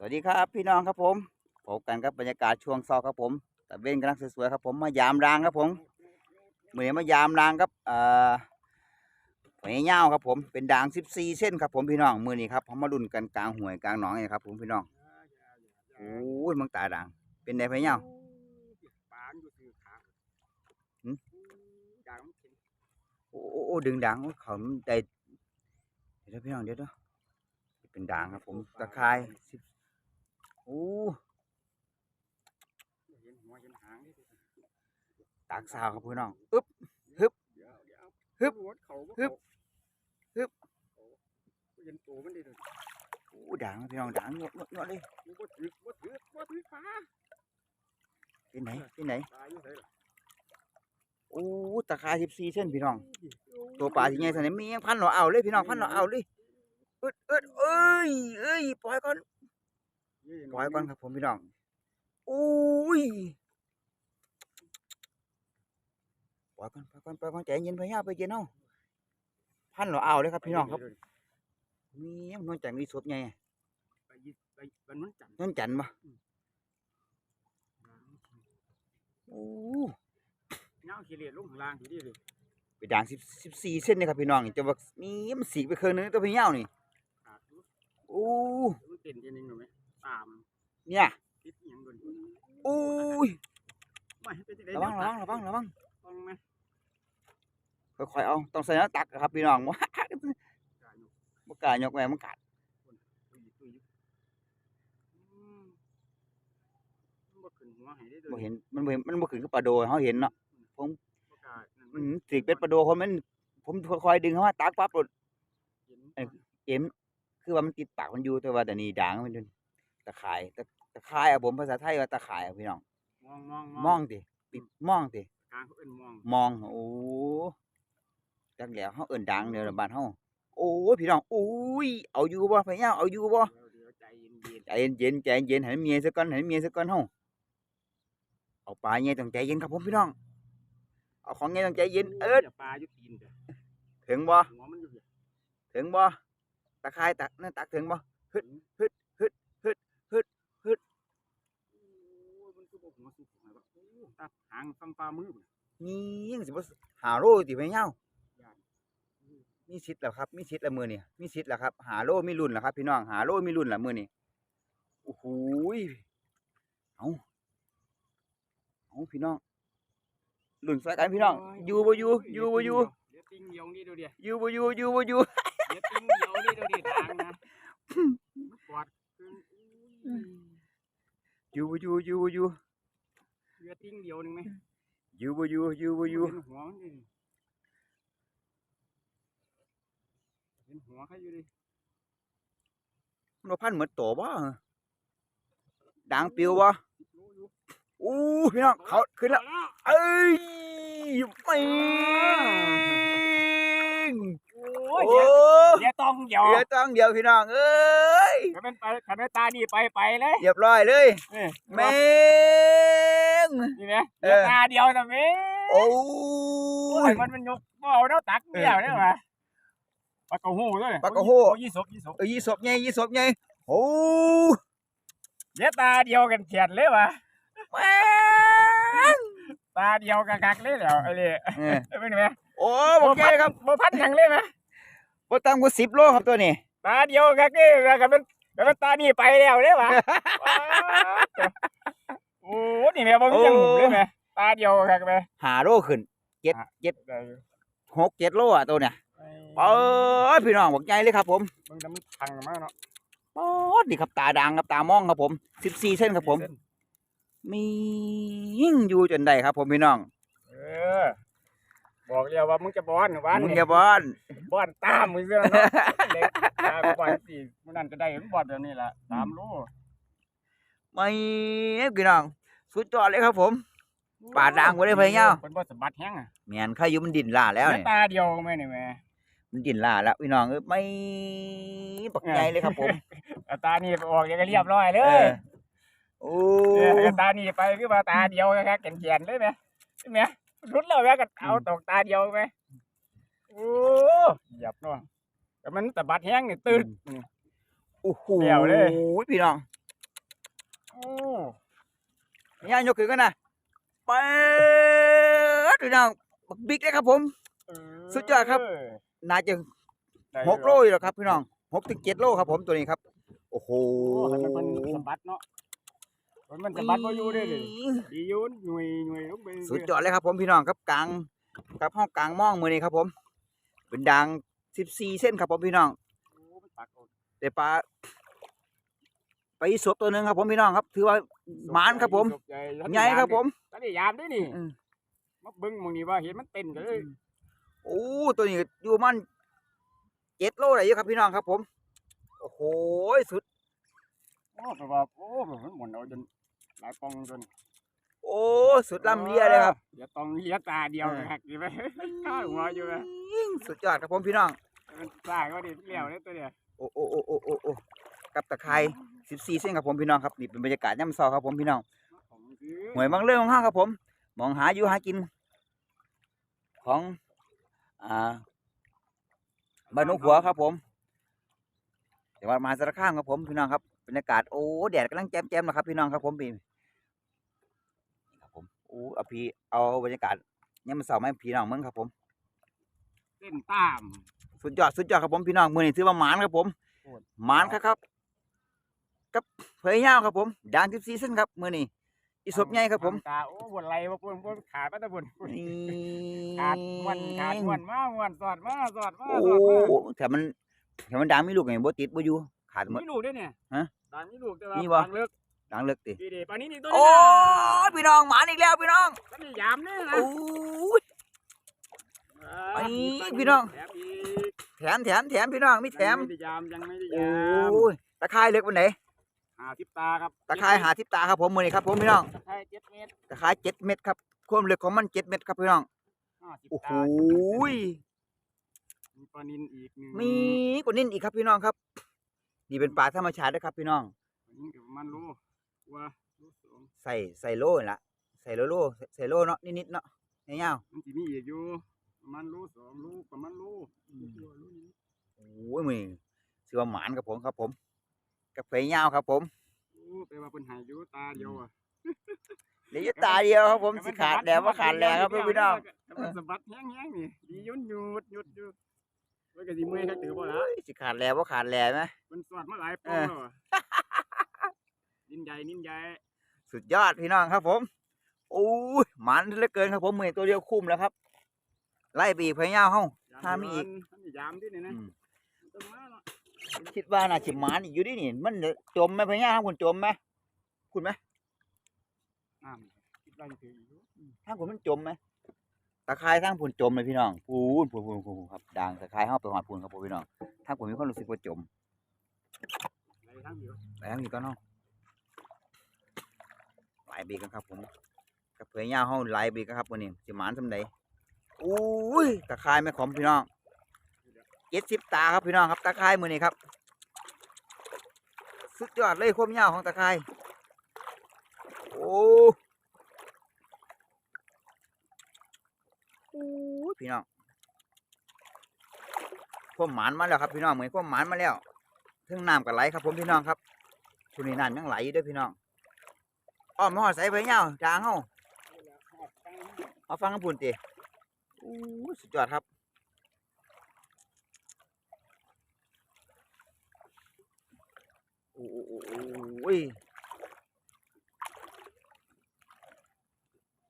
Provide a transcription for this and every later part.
สวัสดีครับพี่น้องครับผมพบกันกับบรรยากาศช่วงเช้าครับผมตะเวนกำลังสวยๆครับผมมายามรางครับผมเหมือนมายามรางครับเอ่อหอยเง่าครับผมเป็นด่าง14เส้นครับผมพี่น้องมือนี้ครับผมมาดุนกันกลางห่วยกลางหนองนี่ครับผมพี่น้องโอ้ยมังตาด่าง เป็นไงหอยเง่าปานอยู่คือขาหืมด่างมันเข็นโอ้โอ้โอ้ดึงด่างเขาได้เดี๋ยวพี่น้องเดี๋ยวเดี๋ยวเป็นด่างครับผมตะไคร้สิบ โอ้เห็นหัวเห็นหางนี่ตากสาวครับพี่น้องอึ๊บฮึบเดี๋ยวเดี๋ยวฮึบหัวเขาบ่ฮึบเขาฮึบเห็นตัวมันได้เลยโอ้ด่างครับพี่น้องด่างเงาะเงาะเงาะเลยมันบ่ถือบ่ถือบ่ถือขาที่ไหนที่ไหนตายอยู่ไสล่ะโอ้ตะไคร้สิบสี่เส้นพี่น้อง ตัวปลาที่ใหญ่สันนี้มียังพันหนอเอาเลยพี่น้องพันหนอเอาเลยอึดอึดเอ้ยเอ้ยปล่อยก่อน ปล่อยก่อนครับผมพี่น้องโอ้ยปล่อยก่อนปล่อยก่อนปล่อยก่อนใจเย็นพะยาไปเย็นเอาพันหนอเอาเลยครับพี่น้องครับมียังนอนจังรีสดไงไปยิไปมันมันจันทร์นอนจันปะโอ้เงาขี้เหร่ลงข้างล่างอยู่ดิเลยไปด่างสิบสิบสี่เส้นนี่ครับพี่น้องจะว่านี่มันสีกไปเครื่องนึงตัวพี่เงานี่ขาดอยู่โอ้มันเต้นทีนึงหนูไหมตาม เนี่ยติดอหยังโดนโอ้ยไม่เป็นจังได๋ระวังระวังระวังระวังต้องไหมค่อยๆเอาต้องใส่หน้าตักอะครับพี่น้องว่ากายอยู่บ่กล้ายกแม่มันกัดตุยตุยอยู่อืมมันบ่ขึ้นหัวให้ได้บ่เห็นมันบ่เห็นมันบ่ขึ้นกับปลาโดเฮาเห็นเนาะบ่กล้านั่นอืมันมสิเป็นปลาโดคนมันผมค่อยๆดึงเข้ามาตักปั๊บรถเห็นเอ็มคือว่ามันติดปากมันอยู่แต่ว่าแต่นี่ด่างมันอยู่ ตะข่ายตะตะข่ายอะผมภาษาไทยว่าตะข่ายอะพี่น้องมองมองมองติปิดมองติกลางเขาเอิ้นมองมองโอ้จักแล้วเฮาเอิ้นดังเด้อบ้านเฮาโอ้ยพี่น้องโอ้ยเอาอยู่บ่พะยาเอาอยู่บ่เดี๋ยวเดี๋ยวใจเย็นใจเย็นๆใจเย็นให้มันเมียซะก่อนให้มันเมียซะก่อนเฮาเอาปลาใหญ่ต้องใจเย็นครับผมพี่น้องเอาของใหญ่ต้องใจๆเย็นเอิ้นดี๋ยวปลาอยู่ตีนเด้อถึงบ่หัวมันอยู่เหี้ยถึงบ่ตะไคร้ตักนั่นตักถึงบ่ฮึดฮึดฮึดฮึดฮึดฮึด โอ้ยมันคือบ่หัวสุกหน่อยวะโอ้ ตาหางฟังปลามือพุ่นนี่ยังสิบ่หาโลติไปเฮาย่านมีสิทธิ์แล้วครับ มีสิทธิ์แล้วมื้อนี้มีสิทธิ์แล้วครับ หาโลมีรุ่นแล้วครับ พี่น้องหาโลมีรุ่นแล้วมื้อนี้โอ้โหยเอาเอาพี่น้องรุ่นใส่กันพี่น้องอยู่บ่อยู่อยู่บ่อยู่เดี๋ยวติ้งเดียวนี่ดูดิอยู่บ่อยู่อยู่บ่อยู่เดี๋ยวติ้งเดียวนี่ดูดิทางนะมันกวาดขึ้นอุ้ยอยู่บ่อยู่อยู่บ่อยู่เรือติ้งเดียวหนึงไหมอยู่บ่อยู่อยู่บ่อยู่เห็นหัวมันดิเห็นหัวเขาอยู่ดิมันบ่พันเหมือนโตบ่ดังปิวบ่รู้อยู่อู้พี่น้องเขาขึ้นแล้ว เอ้ยไม่งโอ้โอ้ยเดี๋ยวต้องเดียวเหลือต้องเดียวพี่น้องเอ้ยขันเป็นไปขันเป็นตานี่ไปไปเลย เรียบร้อยเลยเอ้ยแม่งนี่ ไหมเอเดี๋ยวอตาเดียวนะแม่โอ้โอ้ยยมันมันยกบ่เอาแล้วตักเดียวเนี่ยมาปากกระหูด้วยปากกระหู้โอ้ยยี่สกยี่สกเอ้ยยี่ศพไงยี่ศพไงโอ้เดี๋ยวตาเดียวกันเขียนเลยว่ะแม่งตาเดียวกันกักเลยเดี๋ยวไอ้เลยเออเป็นไงโอ้บอกใหญ่ครับบ่พัดหยังเลยไหมบ่ต่ำกว่าสิบโลครับตัวนี้ตาเดียวกักเลยแล้วกันเป็นแล้วเป็นตานี่ไปแล้วเลยว่ะว้าว โอ้นี่แม่บ่มีจังหูเลยแม่ตาเดียวกักแม่หาโลขึ้นเจ็ดเจ็ดได้อยู่หกเจ็ดโลอะตัวเนี่ยไอ้เอ้ยพี่น้องบอกใหญ่เลยครับ ผมมึงจะมันพังมากเนาะโอ้ดีครับตาดังครับตามองครับผมสิบสี่เส้นครับผม มียิ่งอยู่จนได้ครับ ผมพี่น้อง เออ บอกเรียวว่ามึงจะบอนวานมึงนี่อย่าบอนบอนตามมึงเรื่องเนาะเล็กตามบอนสิมึงนั่นจะได้มึงบอนแบบนี้ล่ะตามรู้ไม่พี่น้อง สุดยอดเลยครับผม ปาดด่างบ่ได้พะเยาเป็นบ่สะบัดแฮงอะแมนข้ายุมันดินล่าแล้วเนี่ย ตาเดียวแม่นี่แม่มันดินล่าแล้วพี่น้องเอ้ยไม่ปักใจเลยครับผม เอาตานี่ไปออกอย่างก็เรียบร้อยเลเอยอโอ้เออเอาตานี่ไปคือว่าตาเดียวครับแก่นๆเลยแม่ใช่ไหมรุดแล้วแม่ก็เอาตกตาเดียวไหมโอ้เหยียบเนาะแต่มันสะบัดแฮงนี่ตื่นนี่โอ้โหเดี่ยวเลย พี่น้อง ย่ายกขึ้นกันนะเปิดพี่น้องบักบิ๊กเลยครับผม สุดยอดครับ น่าจะได้หกโลอยู่แล้วครับพี่น้องหกถึงเจ็ดโลครับผมตัวนี้ครับ โอ้โหโอ้มันเป็นสะบัดเนาะมันมันสะบัดบ่อยู่เด้ดิดีอยุ่นหน่วยหน่วยลงไปสุดยอดเลยครับผมพี่น้องครับกลางกับห้องกลางมองมือนี้ครับผม เป็นดังสิบสี่เส้นครับผมพี่น้องโอ้มันปักเอาเดี๋ยวปลา ไปสวบตัวหนึ่งครับผมพี่น้องครับ ถือว่าหมานครับผมศพใหญ่ใหญ่ครับผมตอนนี้ยามด้วยนี่อืมมาเบิ่งหมองนี้ว่าเห็นมันเต้นกันเลยโอ้ตัวนี้อยู่มันเจ็ดโลได้เยอะครับพี่น้องครับผม โอ้โหสุดโอ้แปลว่าโอ้มันหมุนเอาจนหลายปองจนโอ้สุดลำเลียเลยครับเดี๋ยวต้องเลียตาเดียวเออหักดีไหมข้าวหัวอยู่ไหมสุดยอดครับผมพี่น้องมันสร้างก็ดีเลี้ยวเลยตัวเดียวโอ้โอ้โอ้โอ้โอ้โอ้ กับตะไคร้สิบสี่เส้นครับผมพี่น้องครับนี่เป็นบรรยากาศย่ำเช้าครับผมพี่น้องของซื้อหวยบางเรื่องของห้างครับผม มองหาอยู่หากิน ของอ่าบ้านหนองหัวครับผมจังหวัดมหาสารคามครับผมพี่น้องครับบรรยากาศโอ้แดดกำลังแจ่มแจ่มนะครับ พี่น้องครับผมพี่นี่ครับผมโอ้เอาพี่เอาบรรยากาศเนี่ยามมันเสาร์ไหมาให้พี่น้องเมืองครับผมเต้นตาม สุดยอดสุดยอดครับผมพี่น้องมือนี่ถือว่าหมานครับผมโอ้ยหมานครับครับกับ เผยยาวครับผมด่างสิบสี่เส้นครับมือนี่อีสบใหญ่ครับผมตาโอ้บนไหลบ่ปุ่นบนขาดมาแตะบนนี่ขาดม้วนขาดม้วนมาม้วนสอดมาสอดมาโอ้สอดมาแต่มันแต่มันด่างมีลูกไงบ่ติดบ่อยู่ขาดหมดมีลูกด้วยเนี่ยฮะด่างมีลูกแต่ว่ามีบ่ด่างเลิกด่างเลิกติดีดีปานนี้นี่ตัวโอ้นี้ยพี่น้องหมานอีกแล้วพี่น้องตอนนี้ยามเนี่ยนะโอ้ยไอ้พี่น้องแถมอีกแถมแถมแถมพี่น้องมีแถมยังไม่ได้ยามยังไม่ได้โอ้ยามยตะไคร้เล็กวันไหน หาทิพตาครับตะไคร้หาทิพตาครับผมมือนี้ครับผมพี่น้องตะไคร้เจ็ดเมตรตะไคร้เจ็ดเม็ดครับความลึกของมันเจ็ดเม็ดครับพี่น้องห้าสิบโอ้โหตายมีปลานินอีกหนึ่งมีกว่านินอีกครับพี่น้องครับนี่เป็นปลาธรรมชาตินะครับพี่น้องปลานินกับมันรู้ว่ารู้สองใส่ใส่โลนี่ละใส่โลโลใส่โลเนาะนิดๆเนาะเงาวมันจะมีอีกอยู่ประมาณรู้สองรู้ประมาณรู้รู้รู้นี้ๆโอ้ยมือนี้ชื่อว่าหมานครับผมครับผม กับเผยยาวครับ ผมโอ้แปลว่าเป็นหายอยู่ตาเดียวอะเหลืออยู่ตาเดียวครับผมสิขาดแดดว่าขาดแรงครับพี่น้องแต่มันสะบัดแห้งๆนี่ดียุ่นหยุดหยุดอยู่ไว้ก็สิเมื่อยคักถือบ่ล่ะเอ้ยสิขาดแรงว่าขาดแรงไหมมันสอดมาหลายปอเออแล้วอะนินใหญ่นินใหญ่สุดยอดพี่น้องครับ ผมโอ้ยหมันเหลือเกินครับผมมือนี้ตัวเดียวคุ้มแล้วครับ ไล่ปีกเผยยาวเฮาถ้ามีอีกท่านยามที่นี่นะ อืมต้องมาเนาะคิดว่าน่าสิหมานอีกอยู่ดินี่มันจมไหมเผยยาวทางคุณจมไหมคุณไหมน้ำคิดว่าจะถืออีกอยู่ทางคุณมันจมไหมตะไคร้ทางคุณจมเลยพี่น้องพูนพูนพูนพูนครับด่างตะไคร้เฮาไปหอดพูนครับผมพี่น้องทางคุณมีความรู้สึกว่าจมไหลทั้งอยู่ไปทางนี้ก็น้องหลายเบรกกันครับผมกับเผยยาวเฮาหลายเบรกกันครับวันนี้สิหมานสำใดอุ้ยตะไคร้ไม่ขมพี่น้อง เจ็ดสิบตาครับพี่น้องครับตะไคร้มือนี้ครับ สุดยอดเลยความยาวของตะไคร้โอ้พี่น้องความหมานมาแล้วครับพี่น้องเหมือนความหมานมาแล้วทึงน้ำกับไหลครับ ผมพี่น้องครับช่วงนี้น้ำยังไหลอยู่ด้วยพี่น้องอ้อมมาหอดใส่ไปเงาจางเฮามาฟังกันปุ่นติโอ้สุดยอดครับ โอ้โอ้ย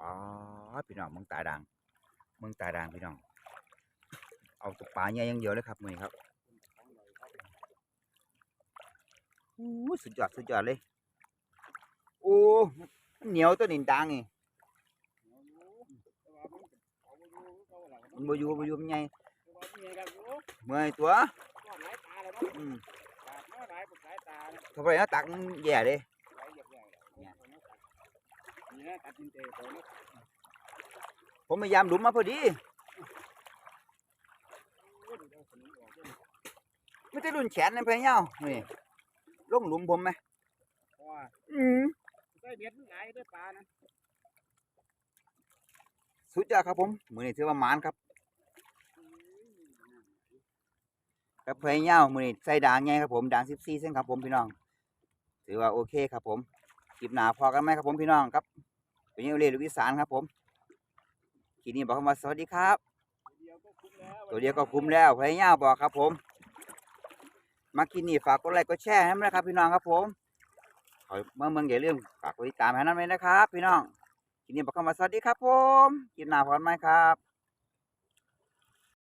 ปาพี่น้องมึงตาดังมึงตาดังพี่น้อง เอาตัวปลาเนี่ยย่างเดียวเลยครับมือครับโอ้ยสุดยอดสุดยอดเลย โอ้เหนียวตัวนินดังนี่มันบอยู่บอยู่มันไงเมื่อยตัวอืม ทำไม nó ตักแย่เลยผมพยายามหลุมมาพอดีไม่ได้รุ่นแขนนะเพื่อนเนานี่ลงหลุมผมไหมอืมสุดยอดครับผม มือนี้ถือว่าหมานครับ กับเพยเงามือใส่ด่างไงครับผมด่างสิบสี่เส้นครับผมพี่น้อง ถือว่าโอเคครับผมคลิปหนาพอกันไหมครับผมพี่น้องครับเป็นยังเรียนลูกอีสานครับผมคลิปนี้บอกคำว่าสวัสดีครับ ตัวเดียวก็คุ้มแล้วเพยายาบอกครับผมมาคลิปนี้ฝากกดไลค์กดแชร์ให้ด้วยนะครับ พี่น้องครับผมขอเมื่อเมืองอย่าลืมฝากกดติดตามให้นั้นไว้นะครับ พี่น้องคลิปนี้บอกคำว่าสวัสดีครับผมคลิปหนาพอกันไหมครับ